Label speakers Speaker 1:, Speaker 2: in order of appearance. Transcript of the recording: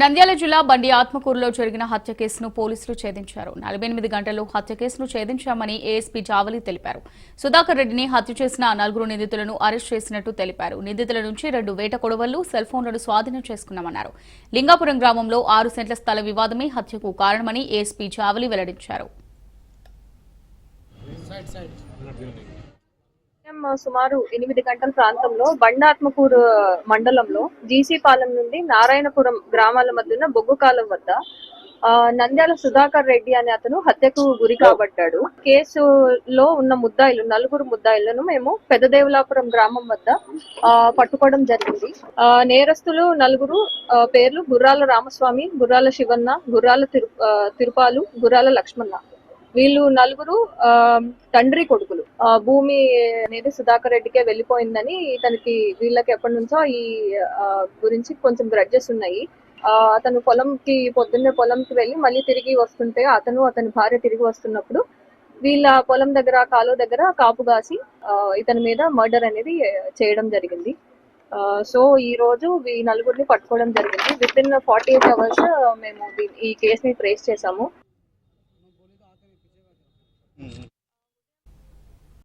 Speaker 1: నంద్యాల జిల్లా బండి ఆత్మకూరులో జరిగిన హత్య కేసును పోలీసులు ఛేదించారు. నలభై ఎనిమిది గంటల్లో హత్య కేసును ఛేదించామని ఏఎస్పీ జావలి తెలిపారు. సుధాకర్ రెడ్డిని హత్య చేసిన నలుగురు నిందితులను అరెస్ట్ చేసినట్టు తెలిపారు. నిందితుల నుంచి రెండు వేట కొడవళ్ళు సెల్ ఫోన్లను స్వాధీనం చేసుకున్నామన్నారు. లింగాపురం గ్రామంలో ఆరు సెంట్ల స్థల వివాదమే హత్యకు కారణమని ఏఎస్పీ జావలి వెల్లడించారు.
Speaker 2: ఉదయం సుమారు ఎనిమిది గంటల ప్రాంతంలో బండాత్మకూరు మండలంలో జీసీ పాలెం నుండి నారాయణపురం గ్రామాల మధ్యన బొగ్గు కాలం వద్ద నంద్యాల సుధాకర్ రెడ్డి అనే అతను హత్యకు గురి కాబడ్డాడు. కేసులో ఉన్న ముద్దాయిలు నలుగురు ముద్దాయిలను మేము పెద్దదేవులాపురం గ్రామం వద్ద ఆ, పట్టుకోవడం జరిగింది. ఆ, నేరస్తులు నలుగురు పేర్లు గుర్రాల రామస్వామి గుర్రాల శివన్న గుర్రాల తిరు తిరుపాలు గుర్రాల లక్ష్మణ వీళ్ళు నలుగురు ఆ, తండ్రి కొడుకులు. ఆ, భూమి అనేది సుధాకర్ రెడ్డికే వెళ్ళిపోయిందని ఇతనికి వీళ్ళకి ఎప్పటి నుంచో ఈ గురించి కొంచెం గ్రడ్జెస్ ఉన్నాయి. ఆ, అతను పొలంకి పొద్దున్నే పొలంకి వెళ్ళి మళ్ళీ తిరిగి వస్తుంటే అతను అతని భార్య తిరిగి వస్తున్నప్పుడు వీళ్ళ పొలం దగ్గర కాలువ దగ్గర కాపు కాసి ఇతని మీద మర్డర్ అనేది చేయడం జరిగింది. ఆ, సో ఈ రోజు ఈ నలుగురిని పట్టుకోవడం జరిగింది. Within forty eight hours మేము ఈ కేసుని ట్రేస్ చేసాము